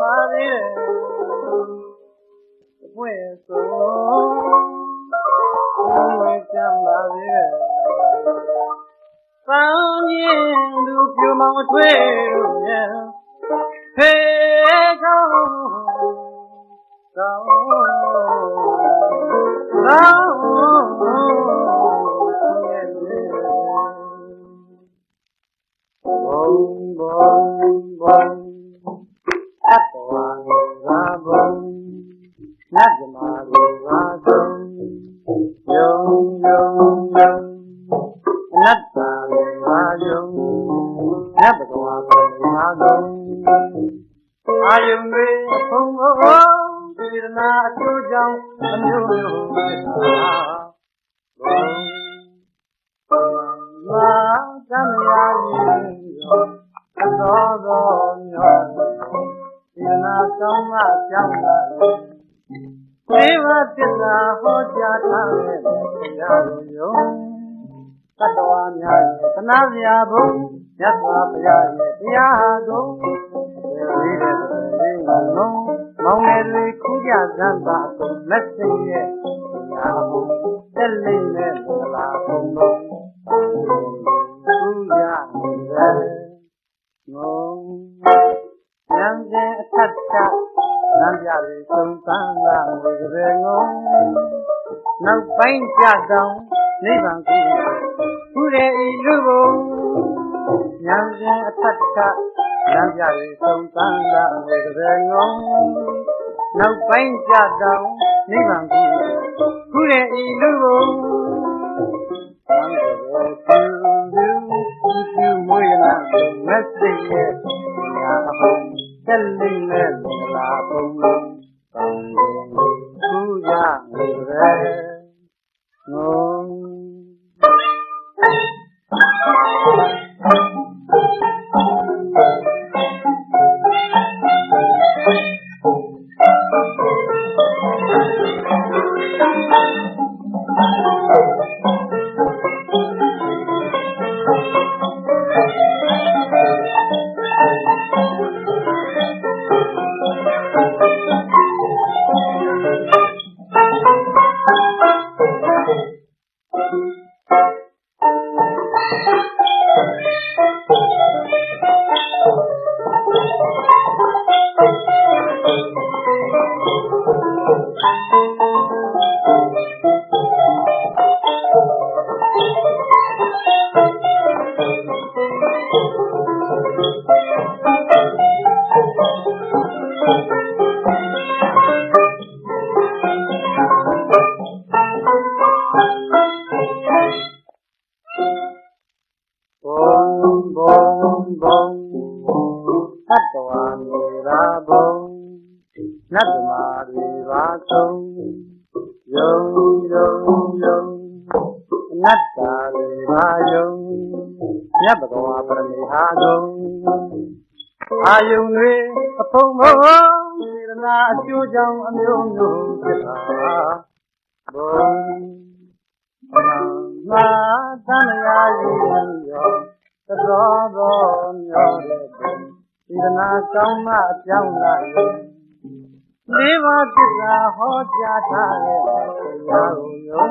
ပါသေးတယ်အပွင့်ဆုံးဘုံဝဲချမ်းပါသေးတယ်ပေါင်းရင်သူပြူမောင်အထွေတို့မြန်ဖေးကောင်းကောင်းကောင်းဘုံဘော အာယုံတွေဘုံဘုံဒီရနာအကျိုးကြောင့်အမျိုးမျိုးဖြစ်တာဘုံမာသမယာကြီးအသောသောမျောဒီနာကောင်းမှကြောင်းလာသေဝတစ္ဆာဟောကြားထားတဲ့တရားတော်ယုံတတ္တဝါများရဲ့သနာစရာဘုံမြတ်စွာဘုရားရဲ့တရားတော် ဒီတဲ့လေးငလုံးမောင်ငယ်လေးခူးကြစမ်းပါကုန်မက်ဆေ့ရဲ့တရားဘုံတက်လိမ့်မဲ့မလားဘုံလုံးခူးကြနေတယ်ငုံဉာဏ်စဉ်အထက်ထလမ်းပြပြီးသုံးသန်းလာဝေကြယ်ငုံနောက်ပိုင်းကြတောင်းနိဗ္ဗာန်ကူကုရေဤလူဘုံဉာဏ်စဉ်အထက်ထ လမ်းပြပြီးသုံးသန်းလာဝေကြယ်ငုံနောက်ပိုင်းကြတောင်းနိဗ္ဗာန်ကူကုရေဤလူဘုံသံဃာပြုပြုပြုမွေးလာမက်စိရဲ့ညာအဟောတက်လိမ့်မဲ့မလားဘုံ ဘုံ နတ်ဓမ္မာတွေပါဆုံးယုံယုံယုံအနတ္တတွေပါယုံမြတ်ဘဂဝါပရမေဟာကုံအာယုံတွေအဖုံဖုံစေရနာအကျိုးကြောင့်အမျိုးမျိုးဖြစ်တာဘုံမာသံဃာယုံရောသသောသောမျောတဲ့ဘုံစေရနာကောင်းမှအပြောင်းလာရဲ့ လေးပါးသစ္စာဟောကြားထားတဲ့တရားကိုယုံ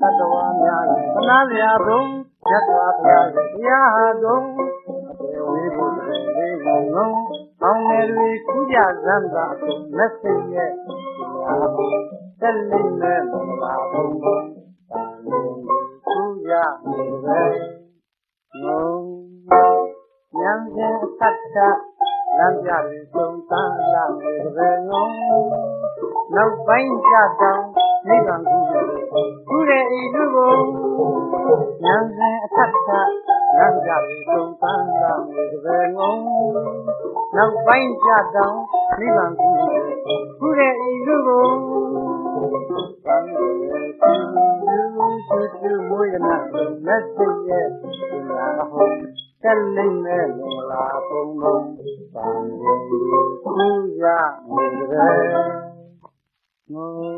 တတ္တဝါများရဲ့သနာစရာဘုံမြတ်စွာဘုရားရဲ့တရားဟာကုန်အပေဝေးဖို့လေးငုံငုံကောင်းတယ်တွေခူးကြစမ်းသာကုန်လက်စိတ်ရဲ့တရားဘုံတက်လိမ့်မဲ့မလားဘုံဘုံခူးကြနေပဲငုံဉာဏ်စဉ်အထက်ထ လမ်းပြပြီးသုံးသန်းလာနေပဲငုံနောက်ပိုင်းကြတောင်းနိဗ္ဗာန်ကူကုရဲ့ဤလူကိုဉာဏ်စဉ်အထက်ထလမ်းပြပြီးသုံးသန်းလာနေပဲငုံနောက်ပိုင်းကြတောင်းနိဗ္ဗာန်ကူကုရဲ့ဤလူကိုသံဃာပြုစုစုမွေးနာလက်စိတ်ရဲ့ဒီနာဟော တက်လိမ့်မဲ့မလားဘုံလုံးသံဃာကူရနေတယ်ငုံ